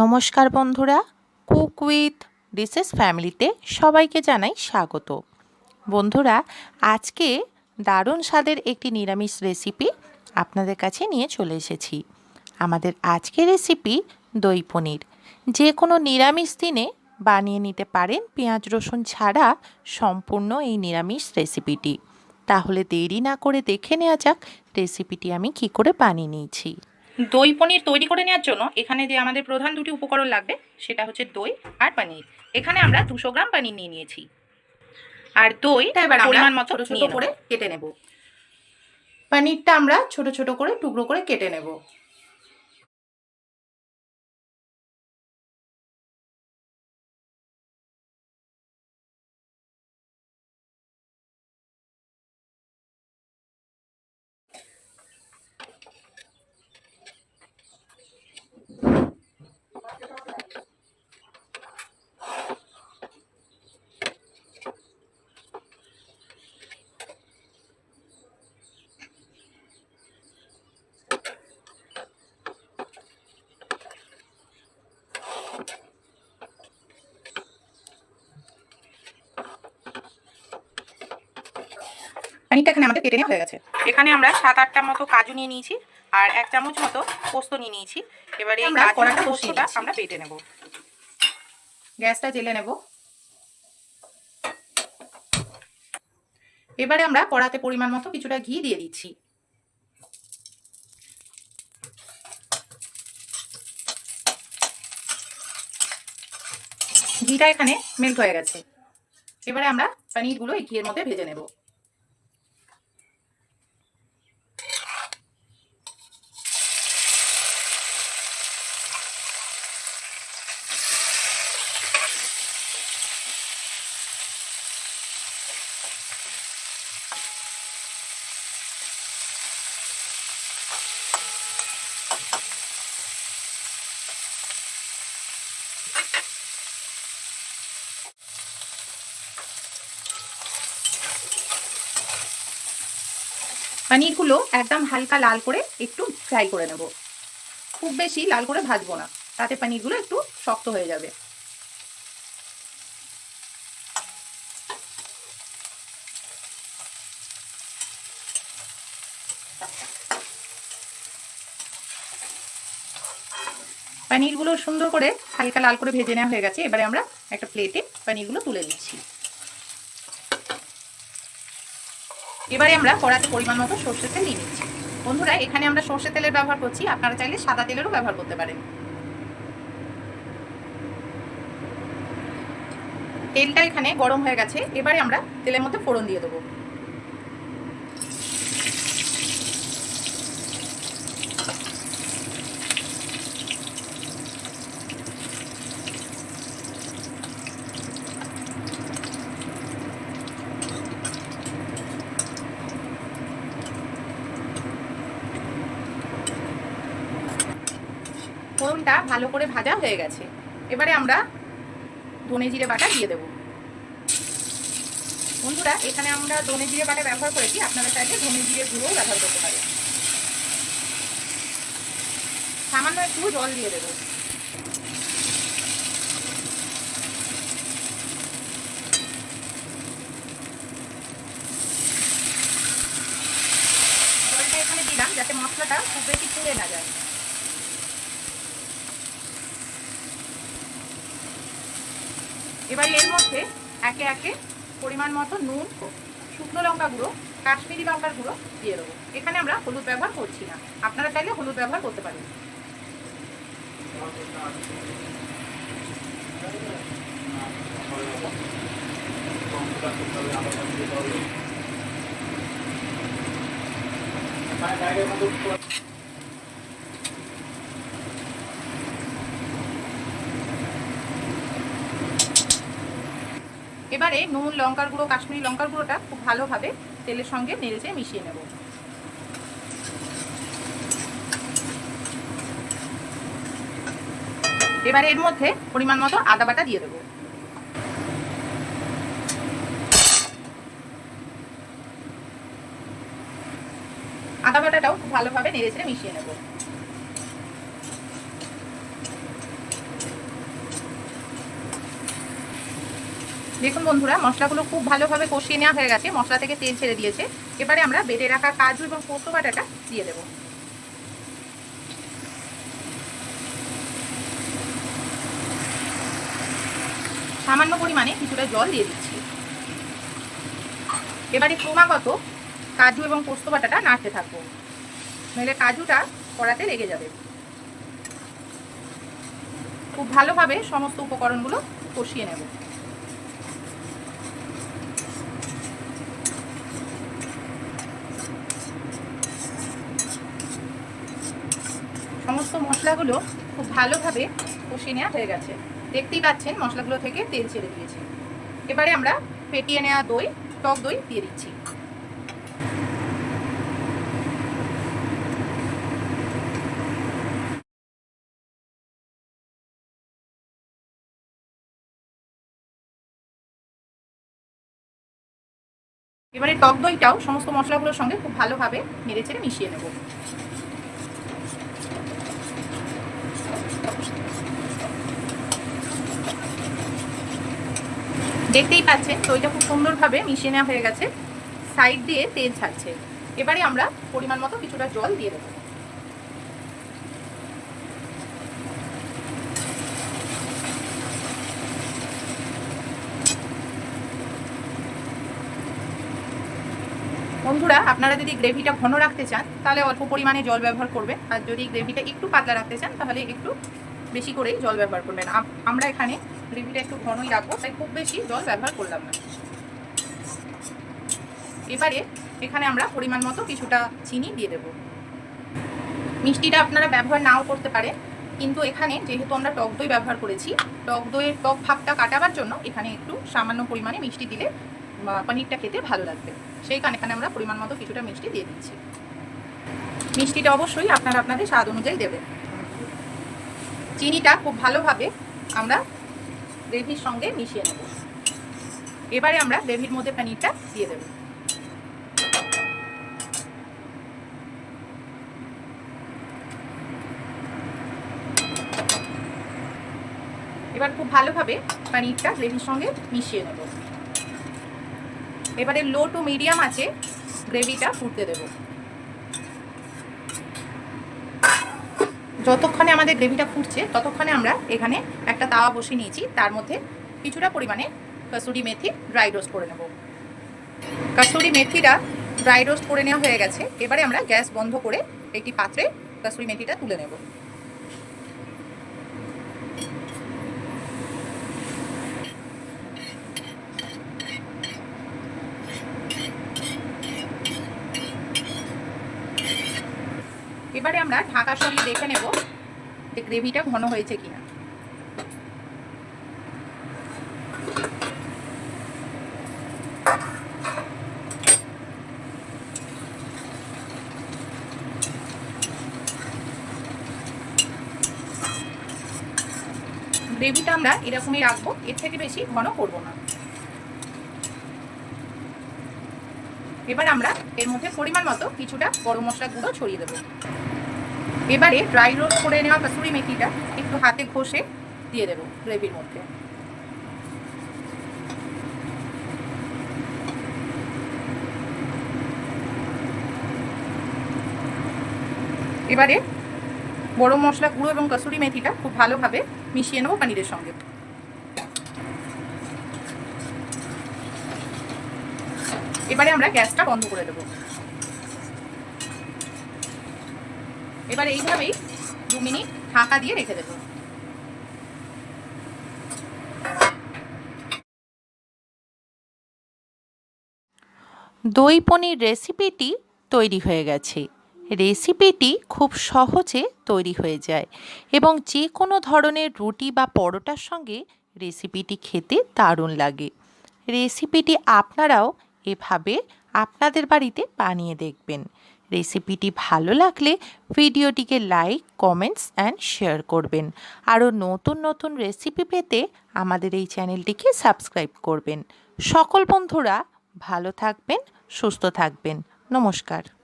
নমস্কার বন্ধুরা, cook with dishes ফ্যামিলিতে সবাইকে জানাই স্বাগত। বন্ধুরা, আজকে দারুণ স্বাদের একটি নিরামিষ রেসিপি আপনাদের কাছে নিয়ে চলে এসেছি। আমাদের আজকের রেসিপি দই পনির। যে কোনো নিরামিষ দিনে বানিয়ে নিতে পারেন পেঁয়াজ রসুন ছাড়া সম্পূর্ণ এই নিরামিষ রেসিপিটি তাহলে দেরি না করে দেখে নেওয়া যাক রেসিপিটি আমি কি করে বানিয়ে নিয়েছি। দই পনির তৈরি করে নেওয়ার জন্য এখানে যে আমাদের প্রধান দুটি উপকরণ লাগবে সেটা হচ্ছে দই আর পানির। এখানে আমরা দুশো গ্রাম পানির নিয়ে নিয়েছি। আর দই পরিমাণ মতো ছোটো ছোট করে কেটে নেব। পানিরটা আমরা ছোট ছোট করে টুকরো করে কেটে নেব। পনিরটা এখানে আমাদের কেটে নেওয়া হয়ে গেছে। এখানে আমরা সাত আটটা মতো কাজু নিয়ে নিয়েছি আর এক চামচ মতো পোস্ত নিয়ে নিয়েছি। এবারে এই আমরা কড়াটা পোস্তটা আমরা বেটে নেব। গ্যাসটা জেলে নেব। এবারে আমরা কড়াতে পরিমাণ মতো কিছুটা ঘি দিয়ে দিচ্ছি। ঘিটা এখানে মেল্ট হয়ে গেছে। এবারে আমরা পনিরগুলো এই ঘিয়ের মধ্যে ভেজে নেব। পনিরগুলো একদম হালকা লাল করে একটু ফ্রাই করে নেব। খুব বেশি লাল করে ভাজবো না, তাতে পনিরগুলো একটু শক্ত হয়ে যাবে। পনিরগুলো সুন্দর করে হালকা লাল করে ভেজে নেওয়া হয়ে গেছে, এবারে আমরা একটা প্লেটে পনিরগুলো তুলে নিচ্ছি। এবারে আমরা কড়াতে পরিমাণ মতো সর্ষের তেল নিয়ে নিচ্ছি। বন্ধুরা, এখানে আমরা সর্ষের তেলের ব্যবহার করছি। আপনারা চাইলে সাদা তেলেরও ব্যবহার করতে পারেন। তেলটা এখানে গরম হয়ে গেছে। এবারে আমরা তেলের মধ্যে ফোড়ন দিয়ে দেবো। ফোড়নটা ভালো করে ভাজা হয়ে গেছে। এবারে আমরা ধনে জিরে বাটা দিয়ে দেবো। বন্ধুরা, এখানে আমরা ধনে জিরে বাটা ব্যবহার করেছি। আপনারা চাইলে ধনে জিরে গুঁড়োও ব্যবহার করতে পারেন। সামান্য একটু জল দিয়ে দেবো। জলটা এখানে দিলাম যাতে মশলাটা খুব বেশি পুড়ে না যায়। এবার এর মধ্যে একে একে পরিমাণ মতো নুন, শুকনো লঙ্কা গুঁড়ো, কাশ্মীরি লঙ্কার গুঁড়ো দিয়ে দেবো। এখানে আমরা হলুদ ব্যবহার করছি না। আপনারা চাইলে হলুদ ব্যবহার করতে পারেন। এবারে নুন, লঙ্কার গুঁড়ো, কাশ্মীরি লঙ্কার গুঁড়োটা খুব ভালোভাবে তেলের সঙ্গে নেড়েচে মিশিয়ে নেব। এবারে এর মধ্যে পরিমাণ মতো আদা বাটা দিয়ে দেবো। আদা বাটাটাও খুব ভালোভাবে নেড়ে চেড়ে মিশিয়ে নেব। দেখুন বন্ধুরা, মশলাগুলো খুব ভালোভাবে কষিয়ে নেওয়া হয়ে গেছে। মশলা থেকে তেল ছেড়ে দিয়েছে। এবারে আমরা বেটে রাখা কাজু এবং পোস্ত বাটাটা দিয়ে দেবো। সামান্য পরিমাণে কিছুটা জল দিয়ে দিচ্ছি। এবারে ক্রমাগত কাজু এবং পোস্ত বাটাটা নাড়তে থাকব। নইলে কাজুটা কড়াতে লেগে যাবে। খুব ভালোভাবে সমস্ত উপকরণগুলো কষিয়ে নেব সমস্ত মশলাগুলো খুব ভালোভাবে কষিয়ে নেওয়া হয়ে গেছে। দেখতেই পাচ্ছেন, মশলাগুলো থেকে তেল ছেড়ে দিয়েছে। এবারে আমরা ফেটিয়ে নেওয়া দই, টক দই দিয়ে দিচ্ছি। এবারে টক দইটাও সমস্ত মশলাগুলোর সঙ্গে খুব ভালোভাবে নেড়ে চেড়ে মিশিয়ে নেব। দেখতেই পাচ্ছেন দইটা খুব সুন্দরভাবে মিশিয়ে নেওয়া হয়ে গেছে। সাইড দিয়ে তেল ছাড়ছে। এবারে আমরা পরিমাণ মতো কিছুটা জল দিয়ে দেবো। বন্ধুরা, আপনারা যদি গ্রেভিটা ঘন রাখতে চান, তাহলে অল্প পরিমাণে জল ব্যবহার করবেন। আর যদি গ্রেভিটা একটু পাতলা রাখতে চান, তাহলে একটু বেশি করেই জল ব্যবহার করবেন। আম- আমরা এখানে গ্রেভিটা একটু ঘনই রাখব তাই খুব বেশি জল ব্যবহার করলাম না। এবারে এখানে আমরা পরিমাণ মতো কিছুটা চিনি দিয়ে দেব। মিষ্টিটা আপনারা ব্যবহার নাও করতে পারেন, কিন্তু এখানে যেহেতু আমরা টক দই ব্যবহার করেছি, টক দইয়ের টক ভাবটা কাটাবার জন্য এখানে একটু সামান্য পরিমাণে মিষ্টি দিলে পনিরটা খেতে ভালো লাগবে। সেই কারণে এখানে আমরা পরিমাণ মতো কিছুটা মিষ্টি দিয়ে দিচ্ছি। মিষ্টিটা অবশ্যই আপনারা আপনাদের স্বাদ অনুযায়ী দেবেন। চিনিটা খুব ভালোভাবে আমরা গ্রেভির সঙ্গে মিশিয়ে নেব। এবারে আমরা গ্রেভির মধ্যে পনিরটা দিয়ে দেব। এবার খুব ভালোভাবে পনিরটা গ্রেভির সঙ্গে মিশিয়ে নেব। এবারে লো টু মিডিয়াম আছে গ্রেভিটা ফুটতে দেব। যতক্ষণে আমাদের গ্রেভিটা ফুটছে, ততক্ষণে আমরা এখানে একটা তাওয়া বসিয়ে নিয়েছি। তার মধ্যে কিছুটা পরিমাণে কাসুরি মেথি ড্রাই রোস্ট করে নেব। কাসুরি মেথিটা ড্রাই রোস্ট করে নেওয়া হয়ে গেছে। এবারে আমরা গ্যাস বন্ধ করে একটি পাত্রে কাসুরি মেথিটা তুলে নেব। এবারে আমরা ঢাকার সরিয়ে দেখে নেব যে গ্রেভিটা ঘন হয়েছে কিনা। গ্রেভিটা আমরা এরকমই রাখব, এর থেকে বেশি ঘন করব না। এবার আমরা এর মধ্যে পরিমাণ মতো কিছুটা গরম মশলা গুঁড়ো ছড়িয়ে দেবো। এবারে ড্রাই রোস্ট করে নেওয়া কাসুরি মেথিটা একটু হাতে ঘষে দিয়ে দেবো গ্রেভির মধ্যে। এবারে গরম মশলা, গুঁড়ো এবং কাসুরি মেথিটা খুব ভালোভাবে মিশিয়ে নেব পনিরের সঙ্গে। এবারে আমরা গ্যাসটা বন্ধ করে দেবো। এবার এইভাবেই দু মিনিট ঢাকা দিয়ে রেখে দেবো। দই পনির রেসিপিটি তৈরি হয়ে গেছে। রেসিপিটি খুব সহজে তৈরি হয়ে যায় এবং যে কোনো ধরনের রুটি বা পরোটার সঙ্গে রেসিপিটি খেতে দারুণ লাগে। রেসিপিটি আপনারাও এভাবে আপনাদের বাড়িতে বানিয়ে দেখবেন। রেসিপিটি ভালো লাগলে ভিডিওটিকে লাইক, কমেন্টস, অ্যান্ড শেয়ার করবেন। আরও নতুন নতুন রেসিপি পেতে আমাদের এই চ্যানেলটিকে সাবস্ক্রাইব করবেন। সকল বন্ধুরা ভালো থাকবেন, সুস্থ থাকবেন। নমস্কার।